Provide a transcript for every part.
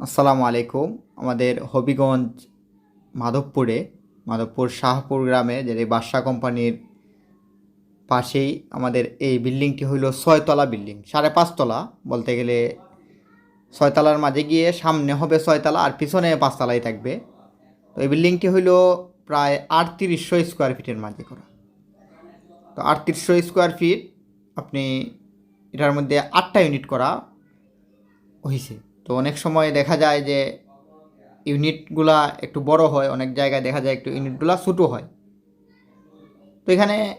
আসসালামু আলাইকুম। আমাদের হবিগঞ্জ মাধবপুরে, মাধবপুর শাহপুর গ্রামে যে বাদশা কোম্পানির পাশেই আমাদের এই বিল্ডিংটি হইল ছয়তলা বিল্ডিং, সাড়ে পাঁচতলা। বলতে গেলে ছয়তলার মাঝে গিয়ে সামনে হবে ছয়তলা আর পিছনে পাঁচতলাই থাকবে। তো এই বিল্ডিংটি হইল প্রায় আটত্রিশশো স্কোয়ার ফিটের মাঝে করা। তো আটত্রিশশো স্কোয়ার ফিট আপনি এটার মধ্যে আটটা ইউনিট করা হয়েছে তো অনেক সময় দেখা যায় যে ইউনিটগুলা একটু বড় হয়, অনেক জায়গায় দেখা যায় একটু ইউনিটগুলা ছোটো হয়। তো এখানে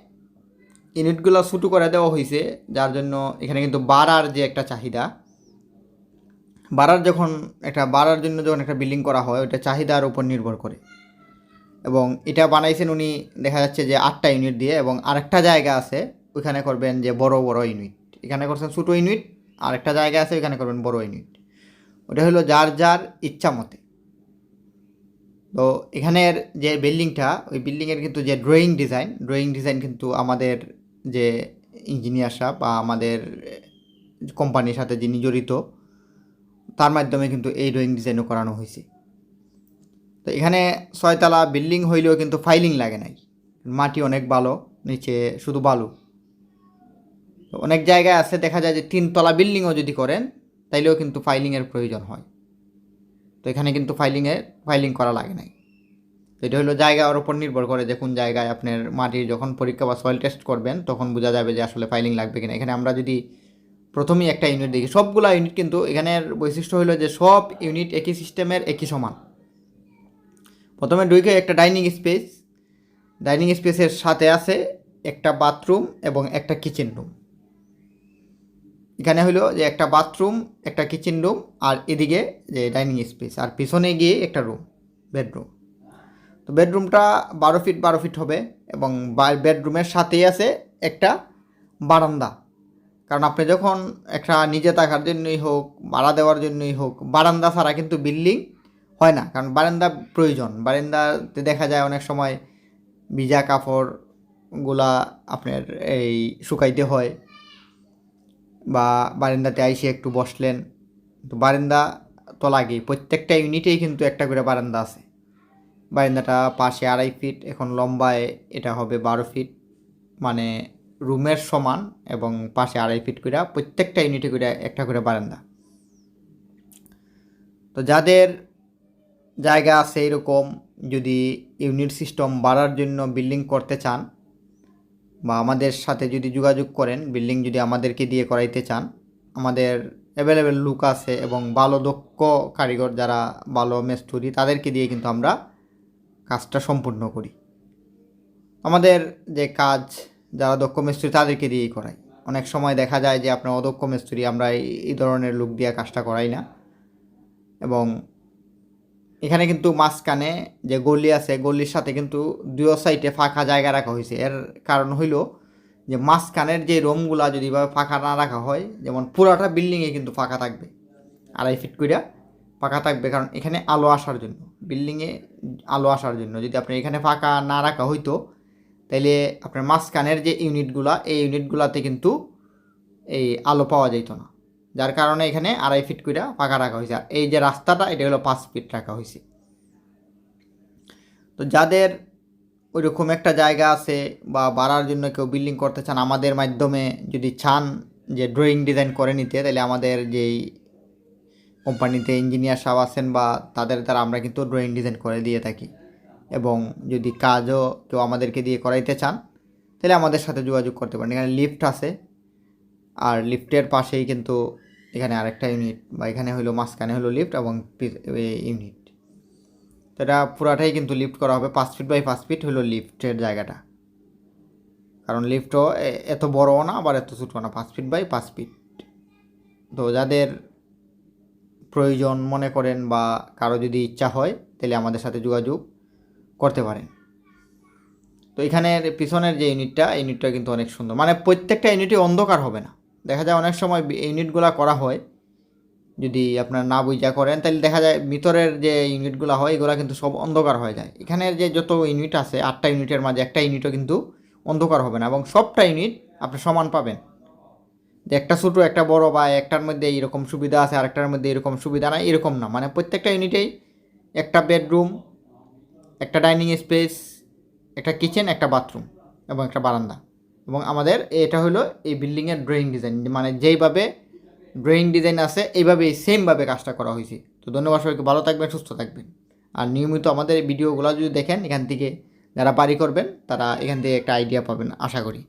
ইউনিটগুলো ছোটো করে দেওয়া হয়েছে যার জন্য এখানে কিন্তু বাড়ার যে একটা চাহিদা, বাড়ার যখন একটা, বাড়ার জন্য যখন একটা বিল্ডিং করা হয় ওটা চাহিদার উপর নির্ভর করে। এবং এটা বানাইছেন উনি, দেখা যাচ্ছে যে আটটা ইউনিট দিয়ে, এবং আরেকটা জায়গা আছে, ওইখানে করবেন যে বড় বড় ইউনিট। এখানে করছেন ছোটো ইউনিট, আরেকটা জায়গা আছে, ওইখানে করবেন বড় ইউনিট। ওটা হলো যার যার ইচ্ছা মতে। তো এখানের যে বিল্ডিংটা, ওই বিল্ডিংয়ের কিন্তু যে ড্রয়িং ডিজাইন ড্রয়িং ডিজাইন কিন্তু আমাদের যে ইঞ্জিনিয়ার ইঞ্জিনিয়াররা বা আমাদের কোম্পানির সাথে যিনি জড়িত, তার মাধ্যমে কিন্তু এই ড্রয়িং ডিজাইনও করানো হয়েছে। তো এখানে ছয়তলা বিল্ডিং হইলেও কিন্তু ফাইলিং লাগে নাই। মাটি অনেক ভালো, নিচে শুধু বালু। অনেক জায়গায় আছে, দেখা যায় যে তিনতলা বিল্ডিংও যদি করেন তাইলেও কিন্তু ফাইলিংয়ের প্রয়োজন হয়। তো এখানে কিন্তু ফাইলিংয়ে ফাইলিং করা লাগে নাই। তো এটা হলো জায়গার উপর নির্ভর করে যে কোন জায়গায় আপনার মাটির যখন পরীক্ষা বা সয়েল টেস্ট করবেন, তখন বোঝা যাবে যে আসলে ফাইলিং লাগবে কিনা। এখানে আমরা যদি প্রথমেই একটা ইউনিট দেখি, সবগুলা ইউনিট কিন্তু এখানের বৈশিষ্ট্য হলো যে সব ইউনিট একই সিস্টেমের একই সমান। প্রথমে ঢুকে একটা ডাইনিং স্পেস ডাইনিং স্পেসের সাথে আছে একটা বাথরুম এবং একটা কিচেন রুম এখানে হলো যে একটা বাথরুম একটা কিচেন রুম আর এদিকে যে ডাইনিং স্পেস আর পিছনে গিয়ে একটা রুম বেডরুম তো বেডরুমটা বারো ফিট বারো ফিট হবে এবং বেডরুমের সাথেই আছে একটা বারান্দা। কারণ আপনি যখন একটা নিজে থাকার জন্যই হোক, ভাড়া দেওয়ার জন্যই হোক, বারান্দা ছাড়া কিন্তু বিল্ডিং হয় না। কারণ বারান্দা প্রয়োজন। বারান্দাতে দেখা যায় অনেক সময় ভিজা কাপড়গুলা আপনার এই শুকাইতে হয়। বা বারান্দাতে আইসে একটু বসলেন। তো বারান্দা তো লাগেই, প্রত্যেকটা ইউনিটেই কিন্তু একটা করে বারান্দা আছে। বারান্দাটা পাশে আড়াই ফিট, এখন লম্বায় এটা হবে বারো ফিট। মানে রুমের সমান এবং পাশে আড়াই ফিট করে প্রত্যেকটা ইউনিটে করে একটা করে বারান্দা। তো যাদের জায়গা আছে এরকম, যদি ইউনিট সিস্টেম বাড়ার জন্য বিল্ডিং করতে চান বা আমাদের সাথে যদি যোগাযোগ করেন, বিল্ডিং যদি আমাদেরকে দিয়ে করাইতে চান, আমাদের অ্যাভেলেবেল লুক আছে এবং ভালো দক্ষ কারিগর যারা ভালো মেস্তুরি, তাদেরকে দিয়ে কিন্তু আমরা কাজটা সম্পূর্ণ করি। আমাদের যে কাজ, যারা দক্ষ মিস্ত্রি, তাদেরকে দিয়েই করাই। অনেক সময় দেখা যায় যে আপনার অদক্ষ মিস্ত্রি, আমরা এই- ধরনের লুক দিয়ে কাজটা করাই না। এবং এখানে কিন্তু মাঝখানে যে গলি আছে, গলির সাথে কিন্তু দুই সাইডে ফাঁকা জায়গা রাখা হয়েছে। এর কারণ হইল যে মাঝখানের যে রুমগুলা যদি বা ফাঁকা না রাখা হয়, যেমন পুরাটা বিল্ডিংয়ে কিন্তু ফাঁকা থাকবে, আড়াই ফিট কইরা ফাঁকা থাকবে, কারণ এখানে আলো আসার জন্য। বিল্ডিংয়ে আলো আসার জন্য। যদি আপনি এখানে ফাঁকা না রাখা হইতো, তাইলে আপনার মাঝখানের যে ইউনিটগুলা এই ইউনিটগুলাতে কিন্তু এই আলো পাওয়া যেত না। যার কারণে এখানে আড়াই ফিট কইরা ফাঁকা রাখা হয়েছে আর এই যে রাস্তাটা, এটা হলো পাঁচ ফিট রাখা হয়েছে তো যাদের ওইরকম একটা জায়গা আছে বা বাড়ার জন্য কেউ বিল্ডিং করতে চান, আমাদের মাধ্যমে যদি চান যে ড্রয়িং ডিজাইন করে নিতে, তাহলে আমাদের যেই কোম্পানিতে ইঞ্জিনিয়ার সাহেব আছেন বা তাদের দ্বারা আমরা কিন্তু ড্রয়িং ডিজাইন করে দিয়ে থাকি। এবং যদি কাজও কেউ আমাদেরকে দিয়ে করাইতে চান, তাহলে আমাদের সাথে যোগাযোগ করতে পারেন। এখানে লিফট আছে। আর লিফটের পাশেই কিন্তু এখানে আরেকটা ইউনিট বা এখানে হলো মাঝখানে হলো লিফট এবং ইউনিট তো এটা পুরাটাই কিন্তু লিফট করা হবে, পাঁচ ফিট বাই পাঁচ ফিট হলো লিফটের জায়গাটা। কারণ লিফটও এত বড়ও না, আবার এত ছোটো না, পাঁচ ফিট বাই পাঁচ ফিট তো যাদের প্রয়োজন মনে করেন বা কারও যদি ইচ্ছা হয়, তাহলে আমাদের সাথে যোগাযোগ করতে পারেন। তো এখানের পিছনের যে ইউনিটটা ইউনিটটা কিন্তু অনেক সুন্দর। মানে প্রত্যেকটা ইউনিটই অন্ধকার হবে না। দেখা যায় অনেক সময় ইউনিটগুলো করা হয়। যদি আপনার না বুঝা করেন তাহলে দেখা যায় ভিতরের যে ইউনিটগুলো হয়, এগুলো কিন্তু সব অন্ধকার হয়ে যায়। এখানের যে যত ইউনিট আছে, আটটা ইউনিটের মাঝে একটা ইউনিটও কিন্তু অন্ধকার হবে না এবং সবটা ইউনিট আপনি সমান পাবেন। যে একটা ছোটো, একটা বড় বা একটার মধ্যে এরকম সুবিধা আছে, আরেকটার মধ্যে এরকম সুবিধা নাই, এরকম না। মানে প্রত্যেকটা ইউনিটেই একটা বেডরুম একটা ডাইনিং স্পেস একটা কিচেন একটা বাথরুম এবং একটা বারান্দা। এবং আমাদের এটা হলো এই বিল্ডিংয়ের ড্রয়িং ডিজাইন মানে যেইভাবে ড্রয়িং ডিজাইন আছে, এইভাবেই সেমভাবে কাজটা করা হয়েছে। তো ধন্যবাদ সবাইকে, ভালো থাকবেন, সুস্থ থাকবেন। আর নিয়মিত আমাদের এই ভিডিওগুলো যদি দেখেন, এখান থেকে যারা বাড়ি করবেন, তারা এখান থেকে একটা আইডিয়া পাবেন, আশা করি।